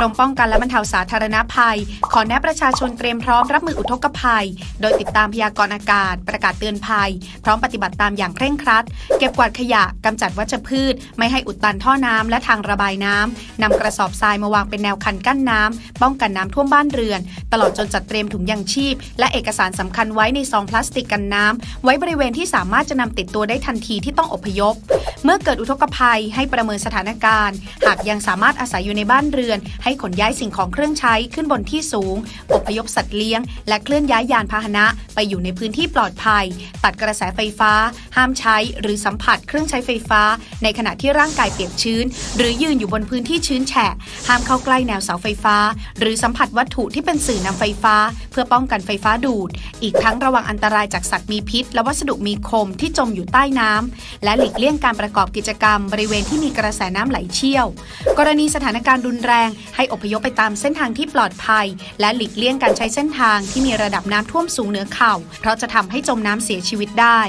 รมป้องกันและบรรเทาสาธารณภัย ขอแนะประชาชนเตรียมพร้อมรับมืออุทกภัย โดยติดตามพยากรณ์อากาศ ประกาศเตือนภัย พร้อมปฏิบัติตามอย่างเคร่งครัด เก็บกวาดขยะกำจัดวัชพืช ไม่ให้อุดตันท่อน้ำและทางระบายน้ำนำกระสอบทรายมาวางเป็นแนวคันกั้นน้ำป้องกันน้ำท่วมบ้านเรือน ตลอดจนจัดเตรียมถุงยางชีพ และเอกสารสำคัญไว้ในซองพลาสติกกันน้ำไว้บริเวณที่สามารถจะนำติดตัวได้ทันทีที่ต้องอพยพ เมื่อเกิดอุทกภัยให้ประเมินสถานการณ์ หากยังสามารถอาศัยอยู่ในบ้านเรือนให้ขนย้ายสิ่งของเครื่องใช้ขึ้นบนที่สูงอพยพสัตว์เลี้ยง และเคลื่อนย้ายยานพาหนะ ไปอยู่ในพื้นที่ปลอดภัย ตัดกระแสไฟฟ้า ห้ามใช้หรือสัมผัสเครื่องใช้ไฟฟ้า ในขณะที่ร่างกายเปียกชื้น หรือยืนอยู่บนพื้นที่ชื้นแฉะ ห้ามเข้าใกล้แนวเสาไฟฟ้า หรือสัมผัสวัตถุที่เป็นสื่อนำไฟฟ้า เพื่อป้องกันไฟฟ้าดูด อีกทั้งระวังอันตรายจากสัตว์มีพิษ และวัสดุมีคมที่จมอยู่ใต้น้ำและหลีกเลี่ยงการประกอบกิจกรรม บริเวณที่มีกระแสน้ำไหลเชี่ยว กรณีสถานการณ์รุนแรงให้อพยพไปตามเส้นทางที่ปลอดภัย และหลีกเลี่ยงการใช้เส้นทางที่มีระดับน้ำท่วมสูงเหนือเข่า เพราะจะทำให้จมน้ำเสียชีวิตได้